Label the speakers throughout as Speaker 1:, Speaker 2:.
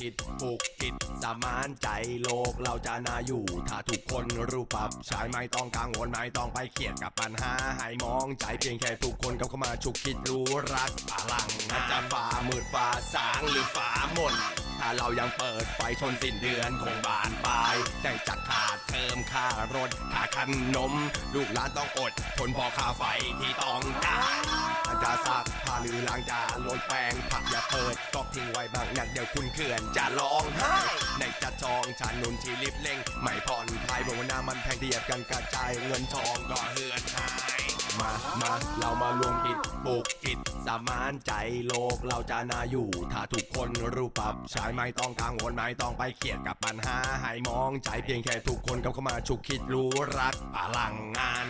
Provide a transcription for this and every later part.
Speaker 1: คิดผูกคิดสมานใจโลกเราจะน่าอยู่ ถ้าทุกคนรู้ปรับใช้ไม่ต้องกังวลไม่ต้องไปเครียดกับปัญหาให้มองใจเพียงแค่ทุกคนกับเข้ามาฉุกคิดรู้รักพลังอาจจะฝ่ามืดฝ่าสางหรือฝ่ามน ถ้าเรายังเปิดไฟชนสิ้นเดือนคงบานปลายได้จักขาดเติมค่ารถค่าขนม ลูกหลานต้องอดทนพอค่าไฟที่ต้องจ่ายอาจจะซักผ้าหรือล้างจานโรยแป้งผักอย่าเปิดก๊อกทิ้งไว้บางนักเดี๋ยวคุณเขื่อนจะร้องไห้ในจะจองชานนุนที่รีบเร่ง ไม่ผ่อนคลายบนวันหน้ามันแพงเทียบกันกระจายเงินทองก็เหือนหาย มามาเรามารวมคิดปลูกจิตสามานใจโลกเราจะน่าอยู่ ถ้าทุกคนรู้ปรับใช้ไม่ต้องกังวลไม่ต้องไปเครียดกับปัญหาให้มองใจเพียงแค่ทุกคนกับเข้ามาฉุกคิดรู้รักพลังงาน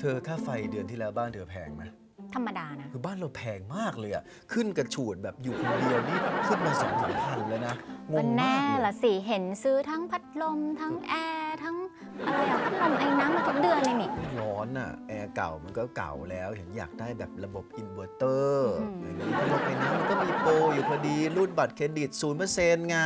Speaker 2: เธอค่าไฟเดือนที่แล้วบ้านเธอแพงไหม
Speaker 3: ธรรมดานะ
Speaker 2: คือบ้านเราแพงมากเลยอะขึ้นกระฉูดแบบอยู่คนเดียวนี่ขึ้นมาสองสามพันเลยนะง
Speaker 3: ก็
Speaker 2: ง
Speaker 3: แน่
Speaker 2: มากเลย
Speaker 3: ละสิ เห็นซื้อทั้งพัดลม ทั้งแอร์ทั้งอะไรอะพัดลมไอ้น้ำมาทุกเดือนเลยนี่
Speaker 2: ร้อนอะแอร์เก่ามันก็เก่าแล้วเห็นอยากได้แบบระบบอินเวอร์เตอร์
Speaker 3: อืม
Speaker 2: อย่างนี้พัดลมไอ้น้ำมันก็มีโปรอยู่พอดีรูดบัตรเครดิตศูนย์เปอร์เซ็นต์ไง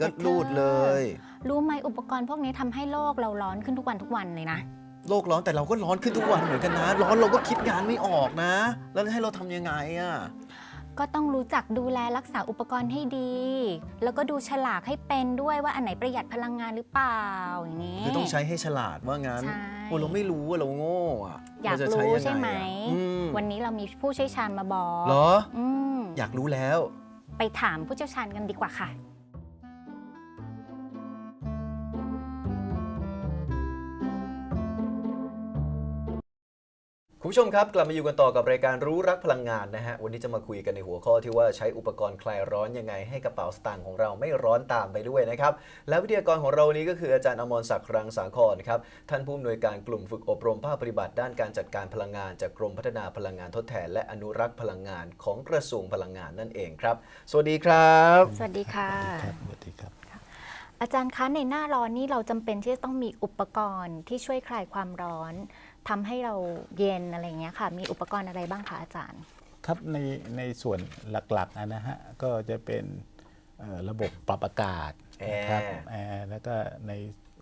Speaker 2: ก็รูดเลย
Speaker 3: รู้ไหมอุปกรณ์พวกนี้ทำให้โลกเราร้อนขึ้นทุกวันทุกวันเลยนะ
Speaker 2: โลกร้อนแต่เราก็ร้อนขึ้นทุกวันเหมือนกันนะ ร้อนเราก็คิดงานไม่ออกนะ แล้วให้เราทำยังไงอะ
Speaker 3: ก็ต้องรู้จักดูแลรักษาอุปกรณ์ให้ดี แล้วก็ดูฉลากให้เป็นด้วยว่าอันไหนประหยัดพลังงานหรือเปล่าอย่างนี้
Speaker 2: คือต้องใช้ให้ฉลาดว่างั้น
Speaker 3: ใช่
Speaker 2: โอ้เราไม่รู้อะเราโง่อะ
Speaker 3: อยาก
Speaker 2: เจะ
Speaker 3: รู้
Speaker 2: ยังง
Speaker 3: ใช่ไหม
Speaker 2: อะอืม
Speaker 3: วันนี้เรามีผู้เชี่ยวชาญมาบอก
Speaker 2: เหรอ
Speaker 3: อืม
Speaker 2: อยากรู้แล้ว
Speaker 3: ไปถามผู้เชี่ยวชาญกันดีกว่าค่ะ
Speaker 2: คุณผู้ชมครับ กลับมาอยู่กันต่อกับรายการรู้รักพลังงานนะฮะ วันนี้จะมาคุยกันในหัวข้อที่ว่าใช้อุปกรณ์คลายร้อนยังไงให้กระเป๋าสตางค์ของเราไม่ร้อนตามไปด้วยนะครับ และวิทยากรของเราวันนี้ก็คืออาจารย์อมรศักดิ์รังสาครครับ ท่านผู้อำนวยการกลุ่มฝึกอบรมภาคปฏิบัติ ด้านการจัดการพลังงานจากกรมพัฒนาพลังงานทดแทน และอนุรักษ์พลังงานของกระทรวงพลังงานนั่นเองครับ สวัสดีครับ
Speaker 3: สวัสดีค่ะ
Speaker 4: ครับสวัสดีครับ
Speaker 3: อาจารย์คะในหน้าร้อนนี่เราจำเป็นที่จะต้องมีอุปกรณ์ที่ช่วยคลายความร้อน ทำให้เราเย็นอะไรอย่างเงี้ยค่ะ มีอุปกรณ์อะไรบ้างคะอาจารย์
Speaker 4: ครับในในส่วนหลักๆอะนะฮะก็จะเป็นเอ่อระบบปรับอากาศนะครับ
Speaker 2: แอร์
Speaker 4: แอร์แล้วก็ใน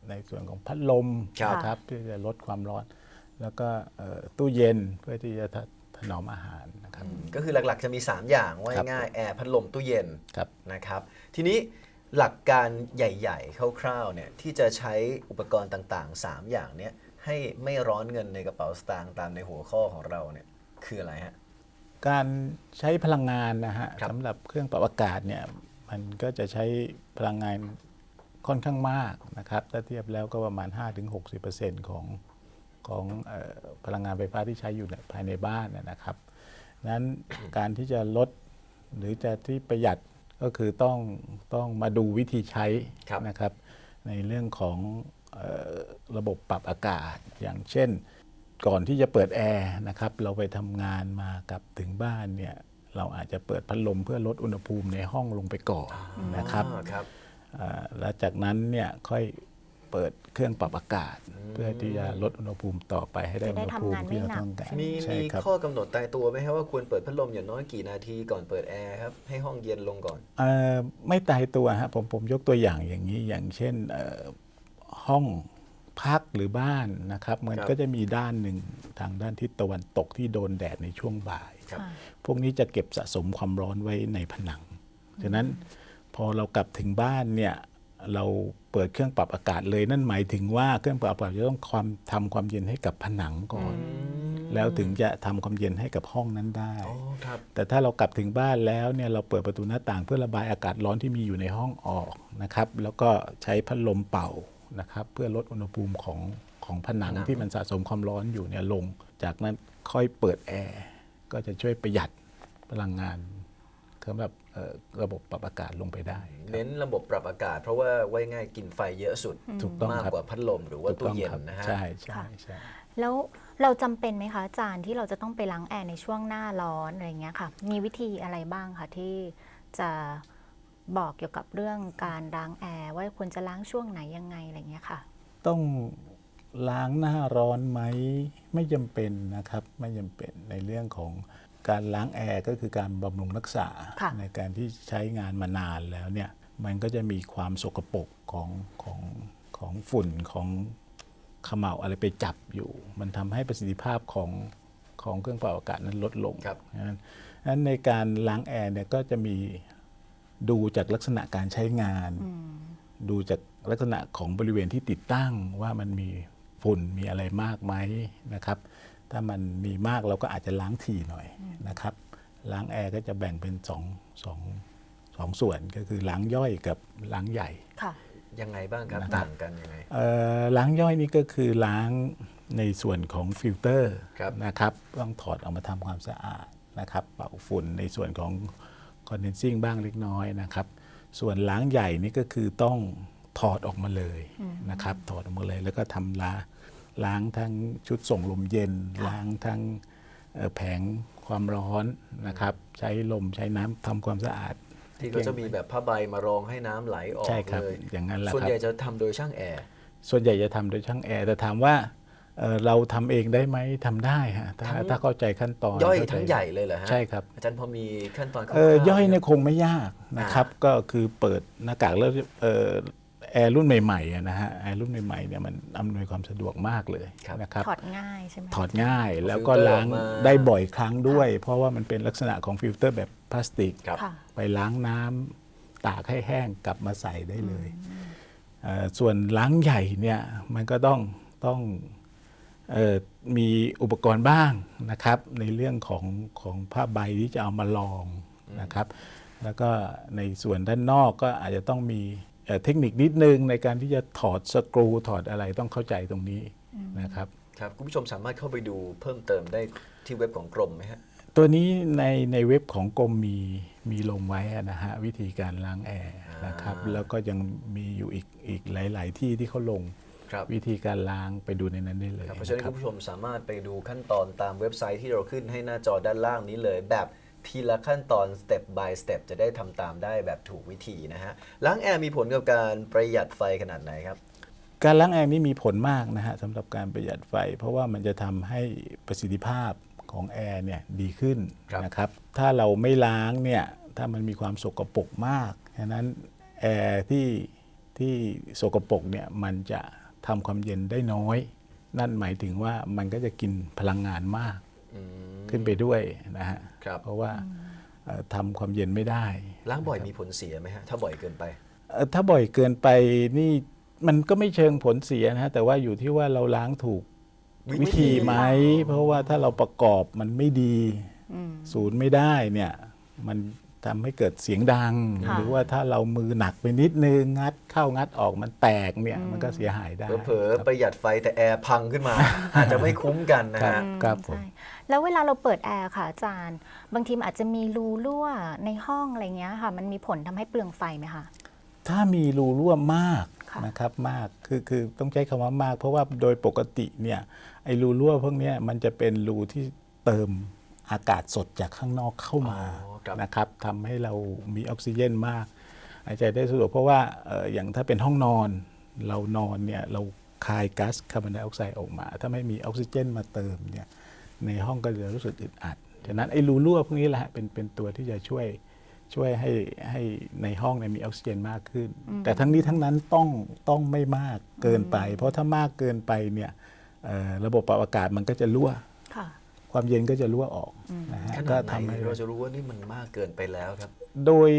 Speaker 4: ในส่วนของพัดลม
Speaker 2: ครับ
Speaker 4: นะครับที่จะลดความร้อน แล้วก็เอ่อตู้เย็นเพื่อที่จะถถนอมอาหารนะครับ
Speaker 2: ก็คือหลักๆจะมี 3 อย่างว่า
Speaker 4: ครับ
Speaker 2: ง่ายๆแอร์พัดลมตู้เย็น
Speaker 4: ครับ
Speaker 2: นะครับ ทีนี้หลักการใหญ่ๆคร่าวๆเนี่ยที่จะใช้อุปกรณ์ต่างๆ 3 อย่างเนี้ย ให้ไม่ร้อนเงินในกระเป๋าสตางค์ตามในหัวข้อของเราเนี่ยคืออะไรฮะ
Speaker 4: การใช้พลังงานนะฮะ
Speaker 2: ครับ
Speaker 4: สำหรับเครื่องปรับอากาศเนี่ยมันก็จะใช้พลังงานค่อนข้างมากนะครับถ้าเทียบแล้วก็ประมาณ 5-60%ของของเออพลังงานไฟฟ้าที่ใช้อยู่ในภายในบ้านนะนะครับนั้นการที่จะลดหรือจะที่ประหยัดก็คือต้องต้องมาดูวิธีใช้
Speaker 2: ครับ
Speaker 4: นะครับ ในเรื่องของเออ ระบบปรับอากาศ อย่างเช่น ก่อนที่จะเปิดแอร์นะครับเราไปทำงานมากลับถึงบ้านเนี่ยเราอาจจะเปิดพัดลมเพื่อลดอุณหภูมิในห้องลงไปก่อนนะครับ
Speaker 2: อ๋อครับ
Speaker 4: อ่าแล้วจากนั้นเนี่ยค่อยเปิดเครื่องปรับอากาศ เพื่อที่จะลดอุณหภูมิต่อไปให้ได้
Speaker 3: จะ
Speaker 4: อุ
Speaker 3: ได้
Speaker 4: ณหภูมิ
Speaker 3: ทำงานไม่
Speaker 4: ที่เรา
Speaker 3: หนัก
Speaker 4: ต้องการ
Speaker 2: มี
Speaker 4: ใช่
Speaker 2: มี
Speaker 4: ครับ
Speaker 2: ข้อกำหนดตายตัวไหมครับว่าควรเปิดพัดลมอย่างน้อยกี่นาทีก่อนเปิดแอร์ครับให้ห้องเย็นลงก่อน
Speaker 4: เอ่อไม่ตายตัวฮะผมผมยกตัวอย่างอย่างนี้อย่างเช่นเอ่อ ห้องพักหรือบ้านนะครับ มัน
Speaker 2: ครับ
Speaker 4: ก็จะมีด้านหนึ่งทางด้านทิศตะวันตกที่โดนแดดในช่วงบ่าย
Speaker 2: ครับ
Speaker 4: พวกนี้จะเก็บสะสมความร้อนไว้ในผนัง ฉะนั้นพอเรากลับถึงบ้านเนี่ยเราเปิดเครื่องปรับอากาศเลยนั่นหมายถึงว่าเครื่องปรับอากาศจะต้องความทำความเย็นให้กับผนังก่อน แล้วถึงจะทำความเย็นให้กับห้องนั้นได้
Speaker 2: อ๋อครับ
Speaker 4: แต่ถ้าเรากลับถึงบ้านแล้วเนี่ยเราเปิดประตูหน้าต่างเพื่อระบายอากาศร้อนที่มีอยู่ในห้องออกนะครับ แล้วก็ใช้พัดลมเป่า นะครับเพื่อลดอุณหภูมิของของผนัง
Speaker 2: ผนัง
Speaker 4: ที่มันสะสมความร้อนอยู่เนี่ยลง จากนั้นค่อยเปิดแอร์ก็จะช่วยประหยัดพลังงานสำหรับเอ่อระบบปรับอากาศลงไปได้ครับ
Speaker 2: เน้นระบบปรับอากาศ เพราะว่าไว้ง่ายกินไฟเยอะสุด
Speaker 4: ถูกต้อง
Speaker 2: มาก
Speaker 4: ครับ
Speaker 2: กว่าพัดลมหรือว่า
Speaker 4: ถูก
Speaker 2: ตู้
Speaker 4: ต้อง
Speaker 2: เย็น
Speaker 4: ครับ
Speaker 2: นะฮะ
Speaker 4: ใช่ใช่ใช่
Speaker 3: แล้วเราจำเป็นไหมคะอาจารย์ที่เราจะต้องไปล้างแอร์ในช่วงหน้าร้อนอะไรเงี้ยค่ะ มีวิธีอะไรบ้างคะที่จะ บอกเกี่ยวกับเรื่องการล้างแอร์ว่าควรจะล้างช่วงไหนยังไงอะไรเงี้ยค่ะ
Speaker 4: ต้องล้างหน้าร้อนไหมไม่จำเป็นนะครับไม่จำเป็นในเรื่องของการล้างแอร์ก็คือการบำรุงรักษา
Speaker 3: ค่ะ
Speaker 4: ในการที่ใช้งานมานานแล้วเนี่ยมันก็จะมีความสกปรกของของของฝุ่นของเขม่าอะไรไปจับอยู่ มันทำให้ประสิทธิภาพของของเครื่องเป่าอากาศนั้นลดลง
Speaker 2: ครับ
Speaker 4: นั้นนั้นในการล้างแอร์เนี่ยก็จะมี ดูจากลักษณะการใช้งาน ดูจากลักษณะของบริเวณที่ติดตั้งว่ามันมีฝุ่นมีอะไรมากไหมนะครับ ถ้ามันมีมากเราก็อาจจะล้างทีหน่อยนะครับล้างแอร์ก็จะแบ่งเป็นสองสองสองส่วนก็คือล้างย่อยกับล้างใหญ่
Speaker 3: ค่ะ
Speaker 2: ยังไงบ้างครับ
Speaker 4: นะครับ
Speaker 2: ต่างกันยังไง
Speaker 4: เอ่อล้างย่อยนี่ก็คือล้างในส่วนของฟิลเตอร์
Speaker 2: ครับ
Speaker 4: นะครับ ต้องถอดออกมาทำความสะอาดนะครับ เป่าฝุ่นในส่วนของค อนเดนซิ่งบ้างเล็กน้อยนะครับ ส่วนล้างใหญ่นี่ก็คือต้องถอดออกมาเลยนะครับ ถอดออกมาเลยแล้วก็ทำล้างล้างทั้งชุดส่งลมเย็น ล้างทั้งเอ่อแผงความร้อนนะครับ ใช้ลมใช้น้ำทำความสะอาด
Speaker 2: ที่เขาจะมีแบบผ้าใบมารองให้น้ำไหลออก
Speaker 4: ใช่ครับ
Speaker 2: เลย
Speaker 4: อย่างนั้นแหละ
Speaker 2: ส่วน
Speaker 4: ครับ
Speaker 2: ใหญ่จะทำโดยช่างแอร์
Speaker 4: ส่วนใหญ่จะทำโดยช่างแอร์แต่ถามว่า เอ่อเราทำเองได้ไหมทำได้ฮะถ้า
Speaker 2: ทั้ง
Speaker 4: ถ้าเข้าใจขั้นตอน
Speaker 2: ย่อย
Speaker 4: เข้าจ
Speaker 2: ทั้งใหญ่เลยเหรอฮะ
Speaker 4: ใช่ครับ
Speaker 2: อาจารย์พอมีขั้นตอนคร่าว
Speaker 4: เอ่อ
Speaker 2: ๆ
Speaker 4: ย่อย
Speaker 2: ไหม
Speaker 4: เนี่ยคงไม่ยากนะครับ ก็คือเปิดหน้ากากแล้วเอ่อแอร์รุ่นใหม่ๆอะนะฮะแอร์รุ่นใหม่ๆเนี่ยมันอำนวยความสะดวกมากเลยนะครับ
Speaker 3: ถอดง่ายใช่ไหม
Speaker 4: ถอดง่ายแล้วก็
Speaker 2: ฟิลเตอร์
Speaker 4: ล้าง
Speaker 2: ออกมา
Speaker 4: ได้บ่อยครั้งด้วย เพราะว่ามันเป็นลักษณะของฟิลเตอร์แบบพลาสติก
Speaker 2: ครับ
Speaker 3: ค่ะ
Speaker 4: ไปล้างน้ำตากให้แห้งกลับมาใส่ได้เลยเอ่อส่วนล้างใหญ่เนี่ยมันก็ต้องต้องเออ มีอุปกรณ์บ้างนะครับ ในเรื่องของของผ้าใบที่จะเอามาลองนะครับ แล้วก็ในส่วนด้านนอกก็อาจจะต้องมีเอ่อเทคนิคนิดนึงในการที่จะถอดสกรูถอดอะไรต้องเข้าใจตรงนี้นะครับ
Speaker 2: ครับคุณผู้ชมสามารถเข้าไปดูเพิ่มเติมได้ที่เว็บของกรมไหมฮะ
Speaker 4: ตัวนี้ในในเว็บของกรมมีมีลงไว้อะนะฮะวิธีการล้างแอร์นะครับ
Speaker 2: อ่า
Speaker 4: แล้วก็ยังมีอยู่อีกอีกหลาย ๆ ที่ที่เขาลง
Speaker 2: ครับ
Speaker 4: วิธีการล้างไปดูในนั้นได้เลย
Speaker 2: ครับเพราะฉะนั้น
Speaker 4: ครั
Speaker 2: คุ
Speaker 4: บ
Speaker 2: ณผู้ชมสามารถไปดูขั้นตอนตามเว็บไซต์ที่เราขึ้นให้หน้าจอด้านล่างนี้เลย แบบทีละขั้นตอน step by step จะได้ทำตามได้แบบถูกวิธีนะฮะล้างแอร์มีผลกับการประหยัดไฟขนาดไหนครับ
Speaker 4: การล้างแอร์นี่มีผลมากนะฮะสำหรับการประหยัดไฟ เพราะว่ามันจะทำให้ประสิทธิภาพของแอร์เนี่ยดีขึ้น
Speaker 2: ครับ
Speaker 4: นะครับถ้าเราไม่ล้างเนี่ยถ้ามันมีความสกปรกมากฉะนั้นแอร์ที่ที่สกปรกเนี่ยมันจะ ทำความเย็นได้น้อย นั่นหมายถึงว่ามันก็จะกินพลังงานมาก
Speaker 2: อืม
Speaker 4: ขึ้นไปด้วยนะฮะ
Speaker 2: ครับ
Speaker 4: เพราะว่าเอ่อทำความเย็นไม่ได้
Speaker 2: ล้างบ่อยมีผลเสียไหมฮะถ้าบ่อยเกินไป
Speaker 4: เอ่อถ้าบ่อยเกินไปนี่มันก็ไม่เชิงผลเสียนะฮะแต่ว่าอยู่ที่ว่าเราล้างถูก
Speaker 2: วิ
Speaker 4: วิ
Speaker 2: ธี
Speaker 4: ธีไหม เพราะว่าถ้าเราประกอบมันไม่ดี ศูนย์ไม่ได้เนี่ย มัน ทำให้เกิดเสียงดัง
Speaker 3: ค่ะ
Speaker 4: หรือว่าถ้าเรามือหนักไปนิดนึงงัดเข้างัดออกมันแตกเนี่ยมันก็เสียหายได้
Speaker 2: เผลอๆประหยัดไฟแต่แอร์พังขึ้นมา อาจจะไม่คุ้มกันนะ
Speaker 4: ครั
Speaker 2: ฮะ
Speaker 4: บครับผม
Speaker 3: ใช่แล้วเวลาเราเปิดแอร์ค่ะอาจารย์ บางทีมันอาจจะมีรูรั่วในห้องอะไรเงี้ยค่ะ มันมีผลทำให้เปลืองไฟไหมคะ
Speaker 4: ถ้ามีรูรั่วมาก
Speaker 3: ค่ะ
Speaker 4: นะครับมากคือคือต้องใช้คำว่ามาก เพราะว่าโดยปกติเนี่ยไอ้รูรั่วพวกเนี้ยมันจะเป็นรูที่เติม อากาศสดจากข้างนอกเข้ามา
Speaker 2: อ๋อครับ
Speaker 4: นะครับทำให้เรามีออกซิเจนมากหายใจได้สะดวกเพราะว่าเอ่ออย่างถ้าเป็นห้องนอน เรานอนเนี่ยเราคายก๊าซคาร์บอนไดออกไซด์ออกมา ถ้าไม่มีออกซิเจนมาเติมเนี่ยในห้องก็จะรู้สึกอึดอัดฉะนั้นไอ้รูรั่วพวกนี้แหละฮะเป็นเป็นตัวที่จะช่วยช่วยให้ให้ในห้องเนี่ยมีออกซิเจนมากขึ้น แต่ทั้งนี้ทั้งนั้นต้องต้องไม่มากเกินไป เพราะถ้ามากเกินไปเนี่ยเอ่อระบบปรับอากาศมันก็จะรั่ว
Speaker 3: ค่ะ
Speaker 4: ความเย็นก็จะรั่วออกนะฮะ
Speaker 2: ข
Speaker 4: ก็
Speaker 2: นาดไหน
Speaker 4: ทำให้
Speaker 2: เราจะรู้ว่านี่มันมากเกินไปแล้วครับ
Speaker 4: โดย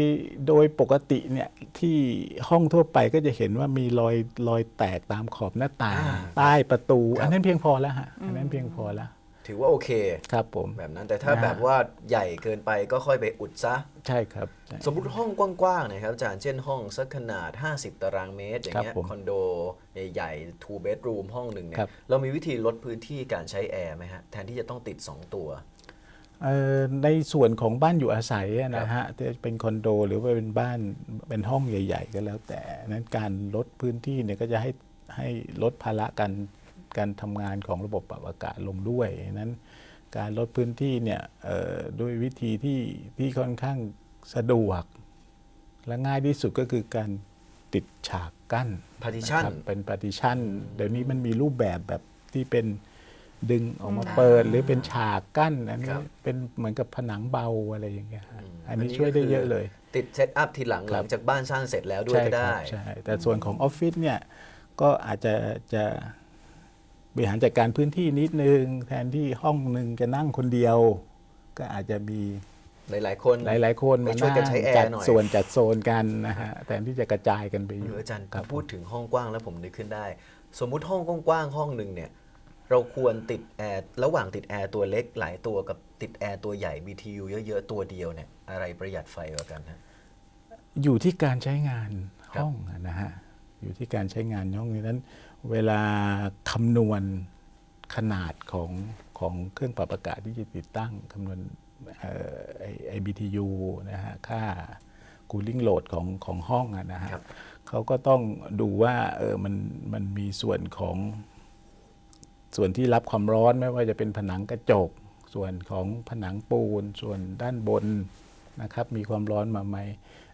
Speaker 4: โดยปกติเนี่ยที่ห้องทั่วไปก็จะเห็นว่ามีรอยรอยแตกตามขอบหน้าต่าง
Speaker 2: อ่า
Speaker 4: ใต้ประตู
Speaker 2: ครับ
Speaker 4: อันนั้นเพียงพอแล้วฮะอันนั้นเพียงพอแล้ว
Speaker 2: ถือว่าโอเค
Speaker 4: ครับผม
Speaker 2: แบบนั้นแต่ถ้า
Speaker 4: นะฮะ
Speaker 2: แบบว่าใหญ่เกินไปก็ค่อยไปอุดซะ
Speaker 4: ใช่ครับใช่
Speaker 2: สมมุติห้องกว้างๆเนะครับอาจารย์เช่นห้องสักขนาด 50 ตารางเมตร อย่างเงี้ย
Speaker 4: ครับผม
Speaker 2: คอนโดใหญ่ๆ two bedroom ห้องหนึ่งเนี่
Speaker 4: ครั
Speaker 2: ย
Speaker 4: บ
Speaker 2: เรามีวิธีลดพื้นที่การใช้แอร์ไหมฮะ แทนที่จะต้องติด 2 ตัว
Speaker 4: เอ่อในส่วนของบ้านอยู่อาศัยอะนะฮะที่เป็นคอนโดหรือว่าเป็นบ้านเป็นห้องใหญ่ ๆ ก็แล้วแต่นั้นการลดพื้นที่เนี่ยก็จะให้ให้ลดภาระการ การทำงานของระบบปรับอากาศลงด้วยนั้นการลดพื้นที่เนี่ยเอ่อด้วยวิธีที่ที่ค่อนข้างสะดวก และง่ายที่สุดก็คือการติดฉากกั้น
Speaker 2: partition
Speaker 4: นะครับเป็น partition เดี๋ยวนี้มันมีรูปแบบแบบที่เป็นดึงออกมาเปิดหรือเป็นฉากกั้นอัน
Speaker 2: ค
Speaker 4: นี้
Speaker 2: รับ
Speaker 4: เป็นเหมือนกับผนังเบาอะไรอย่างเงี้ยฮะอัน
Speaker 2: อั
Speaker 4: นี้ช่วยได้เยอะเลย
Speaker 2: ติดเซตอัพทีหลัง
Speaker 4: ครับ
Speaker 2: หลังจากบ้านสร้างเสร็จแล้วด้วยก็
Speaker 4: ค
Speaker 2: ได้
Speaker 4: รัใช่แต่ส่วนของออฟฟิศเนี่ยก็อาจจะจะ บริหารจัดการพื้นที่นิดนึง แทนที่ห้องหนึ่งจะนั่งคนเดียว ก็อาจจะมี
Speaker 2: หลาย ๆ คน
Speaker 4: หลาย ๆ คน
Speaker 2: ไป
Speaker 4: มา
Speaker 2: ช่วย
Speaker 4: นั่
Speaker 2: กัน
Speaker 4: ง
Speaker 2: ใช้แอร์
Speaker 4: จัด
Speaker 2: หน่อย
Speaker 4: ส่วนจัดโซนกันนะฮะแทนที่จะกระจายกันไปอ
Speaker 2: เอยู่ออาจารย์
Speaker 4: ครับ
Speaker 2: พูดถึงห้องกว้างแล้วผมนึกขึ้นได้ สมมุติห้องกว้างๆห้องหนึ่งเนี่ยเราควรติดแอร์ระหว่างติดแอร์ตัวเล็กหลายตัวกับติดแอร์ตัวใหญ่ BTU เยอะ ๆ ตัวเดียวเนี่ยอะไรประหยัดไฟกว่ากันฮะ
Speaker 4: อยู่ที่การใช้งาน
Speaker 2: ครับ
Speaker 4: ห้องอะนะฮะอยู่ที่การใช้งานห้องนี้นั้น เวลาคำนวณขนาดของของเครื่องปรับอากาศที่จะติดตั้งคำนวณเอ่อไอไอ BTU นะฮะค่า cooling load ของของห้องอะนะฮะ
Speaker 2: ครับ
Speaker 4: เขาก็ต้องดูว่าเออมันมันมีส่วนของส่วนที่รับความร้อนไม่ว่าจะเป็นผนังกระจก ส่วนของผนังปูน ส่วนด้านบนนะครับ มีความร้อนมาไหม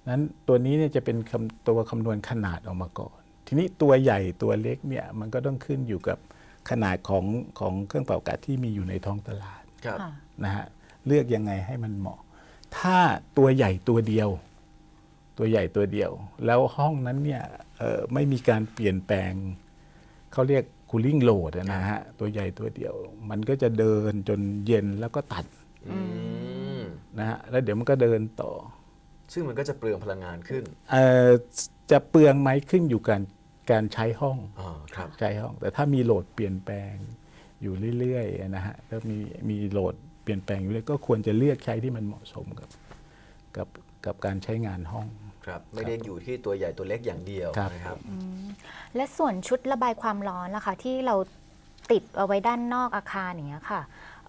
Speaker 4: นั้นตัวนี้เนี่ยจะเป็นคำตัวคำนวณขนาดออกมาก่อน ทีนี้ตัวใหญ่ตัวเล็กเนี่ยมันก็ต้องขึ้นอยู่กับขนาดของของเครื่องเป่าอากาศที่มีอยู่ในท้องตลาด
Speaker 2: ครับ
Speaker 3: ค่ะ
Speaker 4: นะฮะเลือกยังไงให้มันเหมาะ ถ้าตัวใหญ่ตัวเดียว ตัวใหญ่ตัวเดียว แล้วห้องนั้นเนี่ยเอ่อไม่มีการเปลี่ยนแปลง เขาเรียก cooling load อะนะฮะตัวใหญ่ตัวเดียว มันก็จะเดินจนเย็นแล้วก็ตัด
Speaker 2: อืม
Speaker 4: นะฮะแล้วเดี๋ยวมันก็เดินต่อ
Speaker 2: ซึ่งมันก็จะเปลืองพลังงานขึ้น
Speaker 4: เอ่อจะเปลืองไหมขึ้นอยู่การ การใช้ห้อง
Speaker 2: อ๋อครับ
Speaker 4: ใช้ห้อง แต่ถ้ามีโหลดเปลี่ยนแปลงอยู่เรื่อยๆนะฮะถ้ามีมีโหลดเปลี่ยนแปลงอยู่เรื่อยก็ควรจะเลือกใช้ที่มันเหมาะสมกับกับกับการใช้งานห้อง
Speaker 2: ครับไม่ได้อยู่ที่ตัวใหญ่ตัวเล็กอย่างเดียว
Speaker 4: ครับ
Speaker 2: นะครับ
Speaker 3: และส่วนชุดระบายความร้อนล่ะคะที่เราติดเอาไว้ด้านนอกอาคารอย่างเงี้ยค่ะ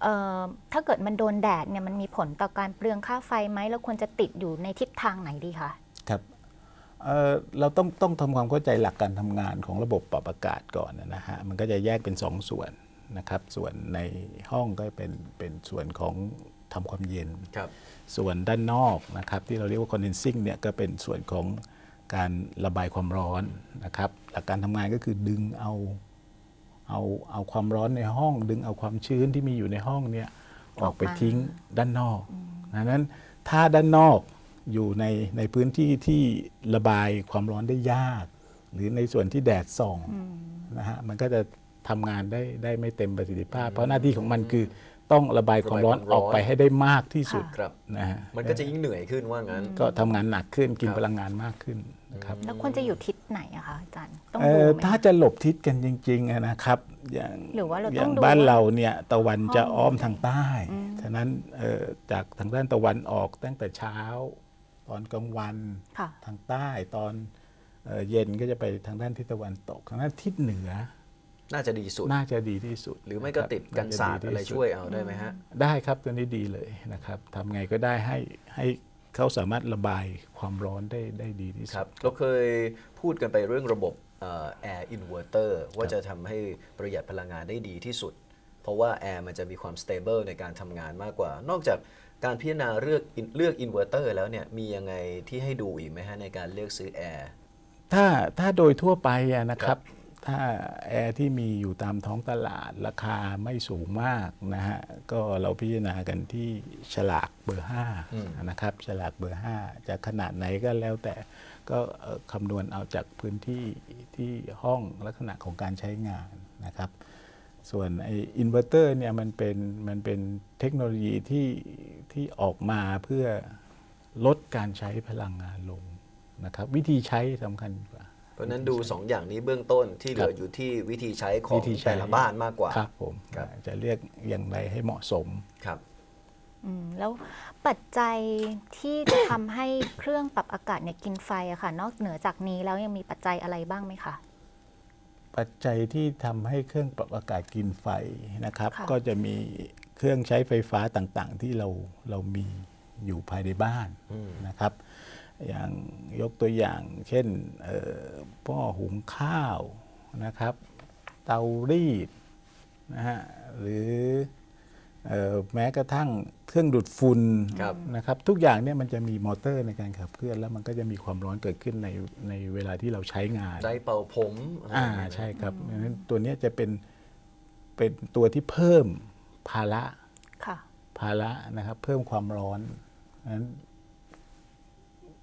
Speaker 3: เอ่อถ้าเกิดมันโดนแดดเนี่ยมันมีผลต่อการเปลืองค่าไฟไหมแล้วควรจะติดอยู่ในทิศทางไหนดีคะ
Speaker 4: ครับ เอ่อเราต้องต้องทำความเข้าใจหลักการทำงานของระบบปรับอากาศก่อนนะฮะมันก็จะแยกเป็น2ส่วนนะครับ ส่วนในห้องก็เป็นเป็นส่วนของทำความเย็น
Speaker 2: ครับ
Speaker 4: ส่วนด้านนอกนะครับที่เราเรียกว่า condensing เนี่ยก็เป็นส่วนของการระบายความร้อนนะครับ หลักการทำงานก็คือดึงเอาเอาเอาความร้อนในห้อง ดึงเอาความชื้นที่มีอยู่ในห้องเนี่ยออกไป
Speaker 3: ออกมา
Speaker 4: ทิ้งด้านนอกดังนั้นถ้าด้านนอก อยู่ในในพื้นที่ที่ระบายความร้อนได้ยาก หรือในส่วนที่แดดส่องนะฮะมันก็จะทำงานได้ได้ไม่เต็มประสิทธิภาพ เพราะหน้าที่ของมันคือต้องระบายความร้อน
Speaker 2: ระบายความร้อน
Speaker 4: ออกไปให้ได้มากที่สุด
Speaker 2: ครับ
Speaker 4: นะฮะ
Speaker 2: มันก็จะยิ่งเหนื่อยขึ้นว่างั้น
Speaker 4: ก็ทำงานหนักขึ้นกิน
Speaker 2: ครับ
Speaker 4: พลังงานมากขึ้นนะครับ
Speaker 3: แล้วควรจะอยู่ทิศไหนอะคะอาจารย์ต้อง
Speaker 4: เอ่
Speaker 3: ดู
Speaker 4: อ
Speaker 3: ไหม
Speaker 4: ถ้าจะหลบทิศกันจริงๆอะนะครับ อย่าง
Speaker 3: หรือว่าเรา
Speaker 4: อ
Speaker 3: ต้อย่าง
Speaker 4: ง
Speaker 3: ดู
Speaker 4: บ้าน
Speaker 3: ว่า
Speaker 4: เราเนี่ยตะวันจะ
Speaker 3: ห้อง
Speaker 4: อ้อมทางใต้
Speaker 3: อืม
Speaker 4: ฉะนั้นเอ่อจากทางด้านตะวันออกตั้งแต่เช้า ตอนกลางวัน
Speaker 3: ค่ะ
Speaker 4: ทางใต้ตอนเอ่อเย็นก็จะไปทางด้านทิศตะวันตก ทางด้านทิศเหนือ
Speaker 2: น่าจะดีสุด
Speaker 4: น่าจะดีที่สุด
Speaker 2: หรือไม่ก็ะ
Speaker 4: คบ
Speaker 2: ติดกัน
Speaker 4: จะ
Speaker 2: ศาสตร์
Speaker 4: ที่
Speaker 2: อะไร
Speaker 4: สุด
Speaker 2: ช่วยเอาได้ไหมฮะ
Speaker 4: ได้ครับตัวนี้ดีเลยนะครับทำไงก็ได้ให้ให้เขาสามารถระบายความร้อนได้ได้ดีที่
Speaker 2: ค
Speaker 4: สุ
Speaker 2: รั
Speaker 4: ด
Speaker 2: บเราเคยพูดกันไปเรื่องระบบแอร์อินเวอร์เตอร์ว่าจะทำให้ประหยัดพลังงานได้ดีที่สุด เพราะว่าแอร์มันจะมีความสเตเบิลในการทำงานมากกว่านอกจาก การพิจารณาเลือกเลือกอินเวอร์เตอร์แล้วเนี่ยมียังไงที่ให้ดูอีกไหมฮะในการเลือกซื้อแอร์
Speaker 4: ถ้าถ้าโดยทั่วไปอะนะครับ ถ้าแอร์ที่มีอยู่ตามท้องตลาดราคาไม่สูงมากนะฮะก็เราพิจารณากันที่ฉลากเบอร์
Speaker 2: อืม
Speaker 4: 5นะครับฉลากเบอร์ 5 จะขนาดไหนก็แล้วแต่ก็เอ่อคำนวณเอาจากพื้นที่ที่ห้องลักษณะของการใช้งานนะครับ ส่วนไออินเวอร์เตอร์เนี่ยมันเป็นมันเป็นเทคโนโลยีที่ที่ออกมาเพื่อลดการใช้พลังงานลงนะครับ วิธีใช้สำคัญกว่า
Speaker 2: เพราะฉะนั้นดู 2 อย่างนี้เบื้องต้นที่เหลือ
Speaker 4: ครับ
Speaker 2: อยู่ที่วิธีใช้ของ
Speaker 4: วิธีใช้
Speaker 2: แต่ละบ้านมากกว่า
Speaker 4: ครับผม
Speaker 2: ครับ
Speaker 4: จะเรียกอย่างไรให้เหมาะสม
Speaker 2: ครับ
Speaker 3: อืมแล้วปัจจัยที่จะ ทำให้เครื่องปรับอากาศเนี่ยกินไฟอะค่ะ นอกเหนือจากนี้แล้วยังมีปัจจัยอะไรบ้างไหมคะ
Speaker 4: ปัจจัยที่ทำให้เครื่องปรับอากาศกินไฟนะครับ
Speaker 3: ค่ะ
Speaker 4: ก็จะมีเครื่องใช้ไฟฟ้าต่างๆ ที่เราเรามีอยู่ภายในบ้าน
Speaker 2: อืม
Speaker 4: นะครับ อย่างยกตัวอย่างเช่นเอ่อหม้อหุงข้าวนะครับ เตารีดนะฮะหรือเอ่อ แม้กระทั่งเครื่องดูดฝุ่น
Speaker 2: ครับ
Speaker 4: นะครับทุกอย่างเนี่ยมันจะมีมอเตอร์ในการขับเคลื่อน แล้วมันก็จะมีความร้อนเกิดขึ้นในในเวลาที่เราใช้งาน
Speaker 2: ไดร์เป่าผมอะไร
Speaker 4: อ่า
Speaker 2: ย่งเงี้ยนะ
Speaker 4: ใช่ครับเพราะฉะนั้นตัวเนี้ยจะเป็นเป็นตัวที่เพิ่มภาระ
Speaker 3: ค่ะ
Speaker 4: ภาระนะครับเพิ่มความร้อนนั้น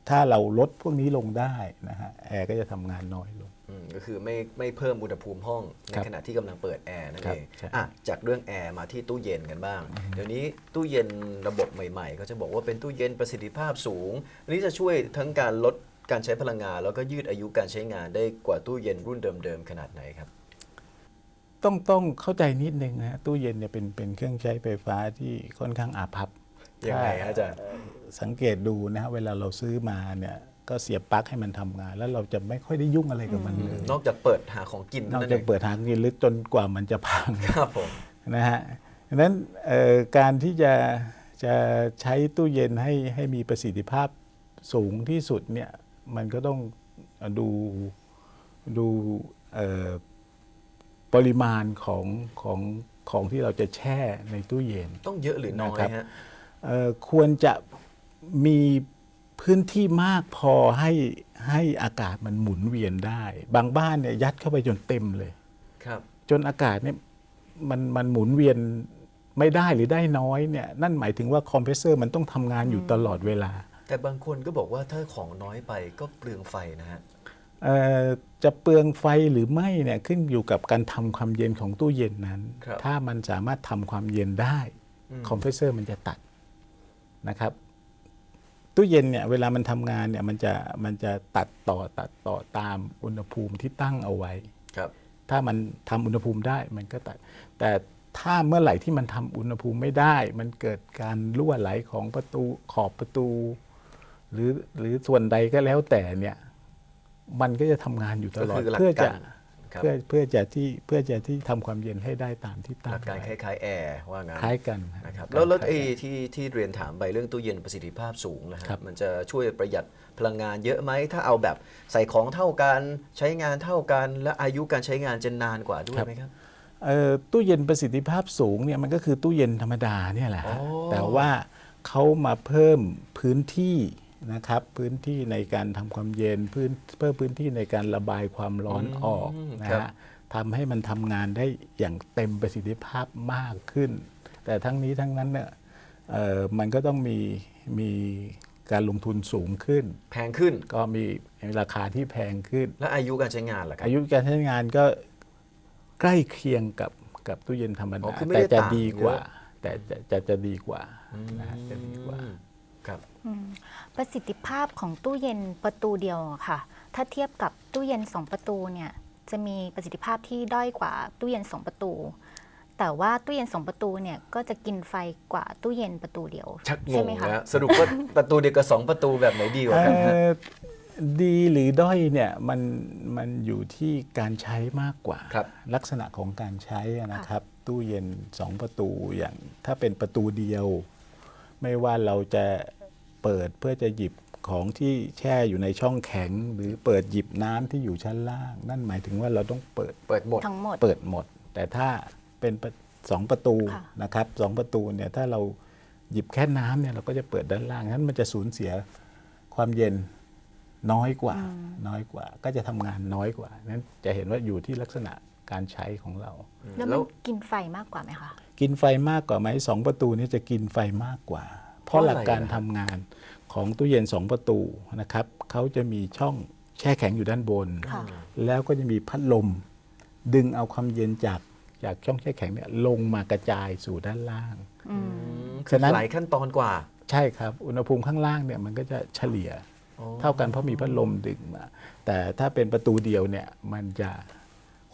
Speaker 4: ถ้าเราลดพวกนี้ลงได้นะฮะแอร์ก็จะทำงานน้อยลง
Speaker 2: อืม ก็คือไม่ไม่เพิ่มอุณหภูมิห้อง ใน
Speaker 4: ครับ
Speaker 2: ขณะที่กำลังเปิดแอร์นั่น
Speaker 4: ครั
Speaker 2: เอบง
Speaker 4: ใช่
Speaker 2: อะจากเรื่องแอร์มาที่ตู้เย็นกันบ้าง เดี๋ยวนี้ตู้เย็นระบบใหม่ ๆ ก็จะบอกว่าเป็นตู้เย็นประสิทธิภาพสูงอันนี้จะช่วยทั้งการลดการใช้พลังงาน แล้วก็ยืดอายุการใช้งานได้กว่าตู้เย็นรุ่นเดิมๆขนาดไหนครับ
Speaker 4: ต้องต้องเข้าใจนิดนึงนะฮะตู้เย็นเนี่ยเป็นเป็นเครื่องใช้ไฟฟ้าที่ค่อนข้างอาภัพ
Speaker 2: ยังไง
Speaker 4: ถ้
Speaker 2: ฮะอาจารย์
Speaker 4: สังเกตดูนะฮะเวลาเราซื้อมาเนี่ย ก็เสียบปลั๊กให้มันทำงาน แล้วเราจะไม่ค่อยได้ยุ่งอะไรกับมันเลย
Speaker 2: นอกจากเปิดหาของกิน
Speaker 4: นอก
Speaker 2: นั่น
Speaker 4: จา
Speaker 2: เอกง
Speaker 4: เปิดทางกินหรือจนกว่ามันจะพัง
Speaker 2: ครับผม
Speaker 4: นะฮะดังนั้นเอ่อการที่จะจะใช้ตู้เย็นให้ให้มีประสิทธิภาพสูงที่สุดเนี่ยมันก็ต้องดูดูเอ่อปริมาณของของของที่เราจะแช่ในตู้เย็น
Speaker 2: ต้องเยอะหรือน้อย
Speaker 4: นะครับ
Speaker 2: ฮะ
Speaker 4: เอ่อควรจะมี พื้นที่มากพอให้ให้อากาศมันหมุนเวียนได้ บางบ้านเนี่ยยัดเข้าไปจนเต็มเลย
Speaker 2: ครับ
Speaker 4: จนอากาศเนี่ยมันมันหมุนเวียนไม่ได้หรือได้น้อยเนี่ยนั่นหมายถึงว่าคอมเพรสเซอร์มันต้องทำงานอยู่ตลอดเวลา
Speaker 2: แต่บางคนก็บอกว่าถ้าของน้อยไปก็เปลืองไฟนะฮะ
Speaker 4: เอ่อจะเปลืองไฟหรือไม่เนี่ยขึ้นอยู่กับการทำความเย็นของตู้เย็นนั้น
Speaker 2: ครับ
Speaker 4: ถ้ามันสามารถทำความเย็นได้
Speaker 2: อืม
Speaker 4: คอมเพรสเซอร์มันจะตัดนะครับ ตู้เย็นเนี่ยเวลามันทำงานเนี่ยมันจะมันจะตัดต่อตัดต่อตามอุณหภูมิที่ตั้งเอาไว้
Speaker 2: ครับ
Speaker 4: ถ้ามันทำอุณหภูมิได้มันก็ตัด แต่ถ้าเมื่อไหร่ที่มันทำอุณหภูมิไม่ได้ มันเกิดการรั่วไหลของประตูขอบประตู หรือหรือส่วนใดก็แล้วแต่เนี่ย มันก็จะทำงานอยู่ตลอด
Speaker 2: ก็คือหลัก
Speaker 4: เพื่อจะ
Speaker 2: การครับ
Speaker 4: เพื่อเพื่อจะที่เพื่อจะที่ทำความเย็นให้ได้ตามที่
Speaker 2: ห
Speaker 4: ตั้ง
Speaker 2: ลักการค
Speaker 4: ไว้
Speaker 2: ล้ายๆแอร์ว่างั้น
Speaker 4: คล้ายกัน
Speaker 2: นะครับ
Speaker 4: หก
Speaker 2: แล้วแล้ว
Speaker 4: คาย
Speaker 2: ไอ้
Speaker 4: กัน
Speaker 2: ที่ที่เรียนถามไปเรื่องตู้เย็นประสิทธิภาพสูงนะฮะ
Speaker 4: ครับ
Speaker 2: มันจะช่วยประหยัดพลังงานเยอะไหมถ้าเอาแบบใส่ของเท่ากันใช้งานเท่ากัน และอายุการใช้งานจะนานกว่าด้วยไหมครับ
Speaker 4: เอ่อตู้เย็นประสิทธิภาพสูงเนี่ยมันก็คือตู้เย็นธรรมดาเนี่ยแหละฮะ
Speaker 2: อ๋อ
Speaker 4: แต่ว่าเขามาเพิ่มพื้นที่ นะครับพื้นที่ในการทำความเย็นพื้นเพิ่มพื้นที่ในการระบายความร้อนออกนะครับฮะทำให้มันทำงานได้อย่างเต็มประสิทธิภาพมากขึ้น แต่ทั้งนี้ทั้งนั้นเนี่ยเอ่อมันก็ต้องมีมีการลงทุนสูงขึ้น
Speaker 2: แพงขึ้น
Speaker 4: ก็มีราคาที่แพงขึ้น
Speaker 2: และอายุการใช้งานล่ะครับ
Speaker 4: อายุการใช้งานก็ใกล้เคียงกับกับตู้เย็นธรรม
Speaker 2: อ๋อ
Speaker 4: ดา
Speaker 2: คือไม่
Speaker 4: แต่
Speaker 2: ได้
Speaker 4: จะ
Speaker 2: ต่าง
Speaker 4: ดีกว่า
Speaker 2: เยอะ
Speaker 4: แต่จะจะจะดีกว่านะฮะจะดีกว่า
Speaker 2: อืม ครับ
Speaker 3: ประสิทธิภาพของตู้เย็นประตูเดียวอะค่ะ ถ้าเทียบกับตู้เย็น2ประตูเนี่ยจะมีประสิทธิภาพที่ด้อยกว่าตู้เย็น2ประตู แต่ว่าตู้เย็น2ประตูเนี่ยก็จะกินไฟกว่าตู้เย็นประตูเดียว
Speaker 2: ชักง
Speaker 3: ใช่
Speaker 2: ง
Speaker 3: ไหมคะ
Speaker 2: นะสรุปว่า ประตูเดียวกับสองประตูแบบไหนดีกว่ากันฮะ
Speaker 4: เอ่อดีหรือด้อยเนี่ยมันมันอยู่ที่การใช้มากกว่า
Speaker 2: ครับ
Speaker 4: ลักษณะของการใช้อะนะครับ ตู้เย็นสองประตูอย่างถ้าเป็นประตูเดียว ไม่ว่าเราจะเปิดเพื่อจะหยิบของที่แช่อยู่ในช่องแข็ง หรือเปิดหยิบน้ำที่อยู่ชั้นล่าง นั่นหมายถึงว่าเราต้องเปิด
Speaker 2: เปิดหมด
Speaker 3: ทั้งหมด
Speaker 4: เปิดหมด แต่ถ้าเป็นประสองประตู
Speaker 3: ค่ะ
Speaker 4: นะครับสองประตูเนี่ยถ้าเราหยิบแค่น้ำเนี่ยเราก็จะเปิดด้านล่างนั้นมันจะสูญเสียความเย็นน้อยกว่า น้อยกว่า ก็จะทำงานน้อยกว่านั้นจะเห็นว่าอยู่ที่ลักษณะการใช้ของเรา
Speaker 3: แล้ว
Speaker 2: แล้
Speaker 3: มัน
Speaker 2: ว
Speaker 3: กินไฟมากกว่าไหมคะ
Speaker 4: กินไฟมากกว่าไหมสองประตูนี่จะกินไฟมากกว่า เพราะ
Speaker 2: เพราะอะไร
Speaker 4: หลักการ
Speaker 2: ล่ะค
Speaker 4: ทำ
Speaker 2: รับ
Speaker 4: งานของตู้เย็นสองประตูนะครับเขาจะมีช่องแช่แข็งอยู่ด้านบน
Speaker 3: ค่ะ
Speaker 4: แล้วก็จะมีพัดลม ดึงเอาความเย็นจากจากช่องแช่แข็งเนี่ยลงมากระจายสู่ด้านล่าง
Speaker 2: อืมคื
Speaker 4: ฉะ
Speaker 2: อ
Speaker 4: นั้น
Speaker 2: หลายขั้นตอนกว่า
Speaker 4: ใช่ครับ อุณหภูมิข้างล่างเนี่ยมันก็จะเฉลี่ย เท่ากันเพราะมีพัดลมดึงมา แต่ถ้าเป็นประตูเดียวเนี่ยมันจะ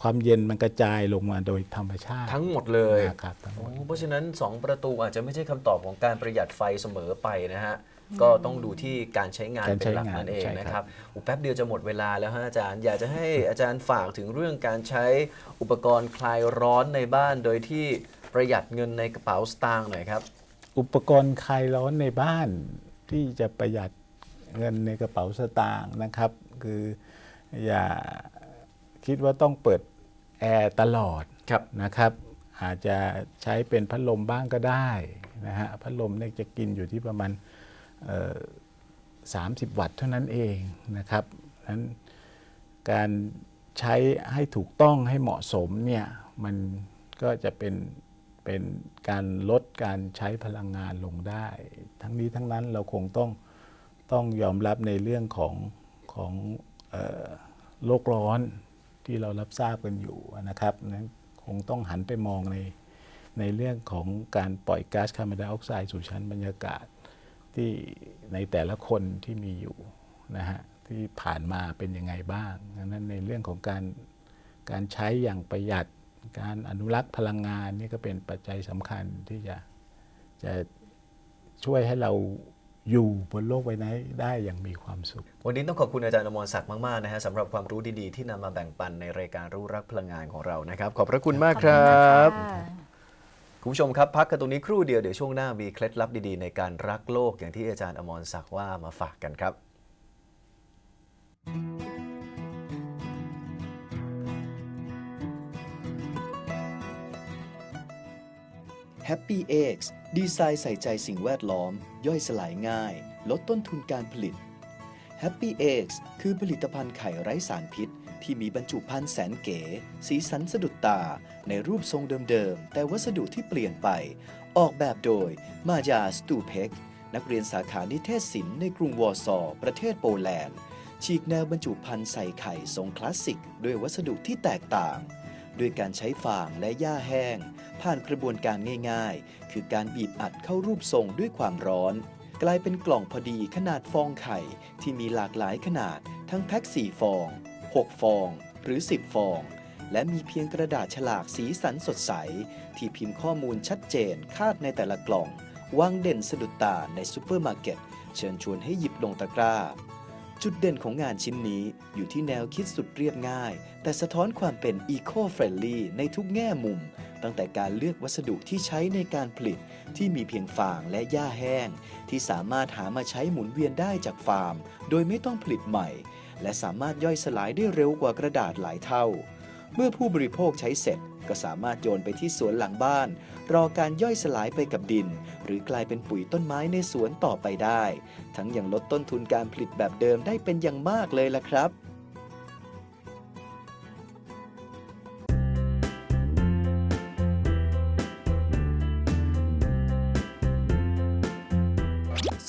Speaker 4: ความเย็นมันกระจายลงมาโดยธรรมชาติ
Speaker 2: ทั้งหมดเลย
Speaker 4: นะครับทั้งหม
Speaker 2: โอ้
Speaker 4: ด
Speaker 2: เพราะฉะนั้น 2 ประตูอาจจะไม่ใช่คำตอบของการประหยัดไฟเสมอไปนะฮะ ก็ต้องดูที่การใช้งาน
Speaker 4: การ
Speaker 2: เป็
Speaker 4: ใช้
Speaker 2: นหลัก
Speaker 4: งาน
Speaker 2: นั่นเอง
Speaker 4: ใช่ครับ
Speaker 2: นะครับอุยแป๊บเดียวจะหมดเวลาแล้วฮะอาจารย์ อยากจะให้อาจารย์ฝากถึงเรื่องการใช้อุปกรณ์คลายร้อนในบ้าน โดยที่ประหยัดเงินในกระเป๋าสตางค์หน่อยครับ
Speaker 4: อุปกรณ์คลายร้อนในบ้านที่จะประหยัดเงินในกระเป๋าสตางค์นะครับ คืออย่าคิดว่าต้องเปิด แอร์ตลอด
Speaker 2: ครับ
Speaker 4: นะครับ อาจจะใช้เป็นพัดลมบ้างก็ได้นะฮะพัดลมเนี่ยจะกินอยู่ที่ประมาณเอ่อ30วัตต์เท่านั้นเองนะครับนั้นการใช้ให้ถูกต้องให้เหมาะสมเนี่ยมันก็จะเป็นเป็นการลดการใช้พลังงานลงได้ ทั้งนี้ทั้งนั้นเราคงต้องต้องยอมรับในเรื่องของของเอ่อโลกร้อน ที่เรารับทราบกันอยู่นะครับนั้นคงต้องหันไปมองในในเรื่องของการปล่อยก๊าซคาร์บอนไดออกไซด์สู่ชั้นบรรยากาศที่ในแต่ละคนที่มีอยู่นะฮะที่ผ่านมาเป็นยังไงบ้างดังนั้นในเรื่องของการการใช้อย่างประหยัด การอนุรักษ์พลังงานนี่ก็เป็นปัจจัยสำคัญที่จะจะช่วยให้เรา อยู่บนโลกใบนี้ได้อย่างมีความสุข
Speaker 2: วันนี้ต้องขอบคุณอาจารย์อมรศักดิ์มากๆนะฮะสำหรับความรู้ดีๆ ที่นำมาแบ่งปันในรายการรู้รักพลังงานของเรานะครับ ขอบพระคุณมากครั
Speaker 3: ขอบณะ
Speaker 2: คุณผู้ชมครับ พักกันตรงนี้ครู่เดียวเดี๋ยวช่วงหน้ามีเคล็ดลับดีๆ ในการรักโลกอย่างที่อาจารย์อมรศักดิ์ว่ามาฝากกันครับ
Speaker 5: Happy X ดีไซน์ใส่ใจสิ่งแวดล้อม ย่อยสลายง่าย ลดต้นทุนการผลิต Happy X คือผลิตภัณฑ์ไข่ไร้สารพิษ ที่มีบรรจุภัณฑ์แสนเก๋ สีสันสะดุดตา ในรูปทรงเดิมๆ แต่วัสดุที่เปลี่ยนไป ออกแบบโดยมายาสตูเพกนักเรียนสาขานิเทศศิลป์ในกรุงวอร์ซอประเทศโปแลนด์ฉีกแนวบรรจุภัณฑ์ใส่ไข่ทรงคลาสสิก ด้วยวัสดุที่แตกต่าง ด้วยการใช้ฟางและหญ้าแห้ง ผ่านกระบวนการง่ายๆ คือการบีบอัดเข้ารูปทรงด้วยความร้อน กลายเป็นกล่องพอดีขนาดฟองไข่ ที่มีหลากหลายขนาด ทั้งแพ็ค 4 ฟอง 6 ฟอง หรือ 10 ฟอง และมีเพียงกระดาษฉลากสีสันสดใส ที่พิมพ์ข้อมูลชัดเจนคาดในแต่ละกล่องวางเด่นสะดุดตาในซูเปอร์มาร์เก็ต เชิญชวนให้หยิบลงตะกร้า จุดเด่นของงานชิ้นนี้อยู่ที่แนวคิดสุดเรียบง่าย แต่สะท้อนความเป็น Eco-Friendly ในทุกแง่มุม ตั้งแต่การเลือกวัสดุที่ใช้ในการผลิต ที่มีเพียงฟางและหญ้าแห้ง ที่สามารถหามาใช้หมุนเวียนได้จากฟาร์ม โดยไม่ต้องผลิตใหม่ และสามารถย่อยสลายได้เร็วกว่ากระดาษหลายเท่า เมื่อผู้บริโภคใช้เสร็จก็สามารถโยนไปที่สวนหลังบ้าน รอการย่อยสลายไปกับดิน หรือกลายเป็นปุ๋ยต้นไม้ในสวนต่อไปได้ ทั้งยังลดต้นทุนการผลิตแบบเดิมได้เป็นอย่างมากเลยล่ะครับ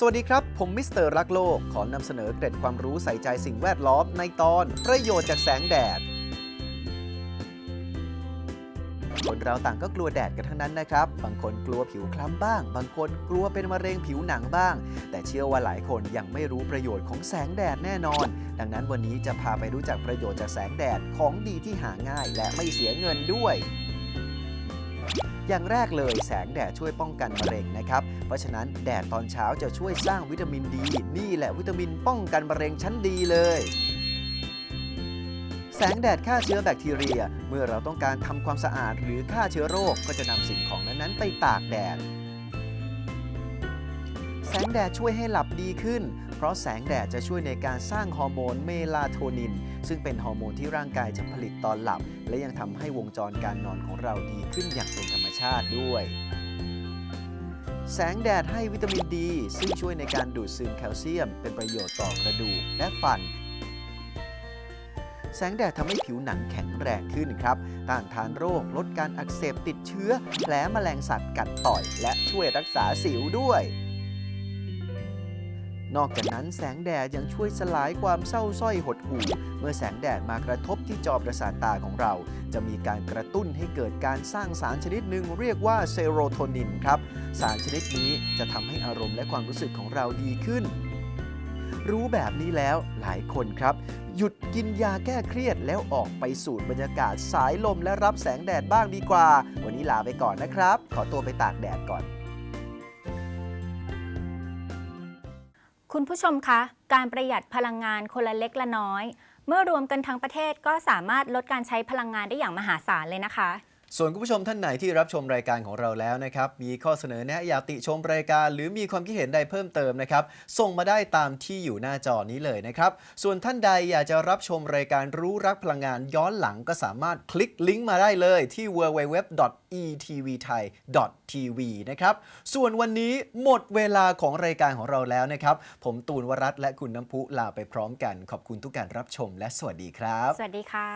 Speaker 2: สวัสดีครับ ผมมิสเตอร์รักโลก ขอนำเสนอเกร็ดความรู้ใส่ใจสิ่งแวดล้อมในตอน ประโยชน์จากแสงแดด คนเราต่างก็กลัวแดดกันทั้งนั้นนะครับ บางคนกลัวผิวคล้ำบ้าง บางคนกลัวเป็นมะเร็งผิวหนังบ้าง แต่เชื่อว่าหลายคนยังไม่รู้ประโยชน์ของแสงแดดแน่นอน ดังนั้นวันนี้จะพาไปรู้จักประโยชน์จากแสงแดดของดีที่หาง่าย และไม่เสียเงินด้วยอย่างแรกเลยแสงแดดช่วยป้องกันมะเร็งนะครับ เพราะฉะนั้นแดดตอนเช้าจะช่วยสร้างวิตามินดี นี่แหละวิตามินป้องกันมะเร็งชั้นดีเลย แสงแดดฆ่าเชื้อแบคทีเรีย เมื่อเราต้องการทำความสะอาดหรือฆ่าเชื้อโรคก็จะนำสิ่งของนั้นๆไปตากแดด แสงแดดช่วยให้หลับดีขึ้น เพราะแสงแดดจะช่วยในการสร้างฮอร์โมนเมลาโทนิน ซึ่งเป็นฮอร์โมนที่ร่างกายจะผลิตตอนหลับ และยังทำให้วงจรการนอนของเราดีขึ้นอย่างเป็นธรรมชาติด้วยแสงแดดให้วิตามินดี ซึ่งช่วยในการดูดซึมแคลเซียม เป็นประโยชน์ต่อกระดูกและฟัน แสงแดดทำให้ผิวหนังแข็งแรงขึ้นครับ ต้านทานโรค ลดการอักเสบติดเชื้อ แผลแมลงสัตว์กัดต่อย และช่วยรักษาสิวด้วยนอกจากนั้นแสงแดดยังช่วยสลายความเศร้าสร้อยหดหู่ เมื่อแสงแดดมากระทบที่จอประสาทตาของเรา จะมีการกระตุ้นให้เกิดการสร้างสารชนิดหนึ่งเรียกว่าเซโรโทนินครับ สารชนิดนี้จะทำให้อารมณ์และความรู้สึกของเราดีขึ้น รู้แบบนี้แล้วหลายคนครับ หยุดกินยาแก้เครียดแล้วออกไปสูดบรรยากาศสายลมและรับแสงแดดบ้างดีกว่า วันนี้ลาไปก่อนนะครับ ขอตัวไปตากแดดก่อน
Speaker 3: คุณผู้ชมคะ การประหยัดพลังงานคนละเล็กละน้อย เมื่อรวมกันทั้งประเทศก็สามารถลดการใช้พลังงานได้อย่างมหาศาลเลยนะคะ
Speaker 2: ส่วนคุณผู้ชมท่านไหนที่รับชมรายการของเราแล้วนะครับ มีข้อเสนอแนะอยากติชมรายการ หรือมีความคิดเห็นใดเพิ่มเติมนะครับ ส่งมาได้ตามที่อยู่หน้าจอนี้เลยนะครับ ส่วนท่านใดอยากจะรับชมรายการรู้รักพลังงานย้อนหลังก็สามารถคลิกลิงก์มาได้เลยที่ www.etvthai.tv นะครับ ส่วนวันนี้หมดเวลาของรายการของเราแล้วนะครับ ผมตูนวรัตน์และคุณน้ำพุลาไปพร้อมกัน ขอบคุณทุกการรับชมและสวัสดีครับ
Speaker 3: สวัสดีค่ะ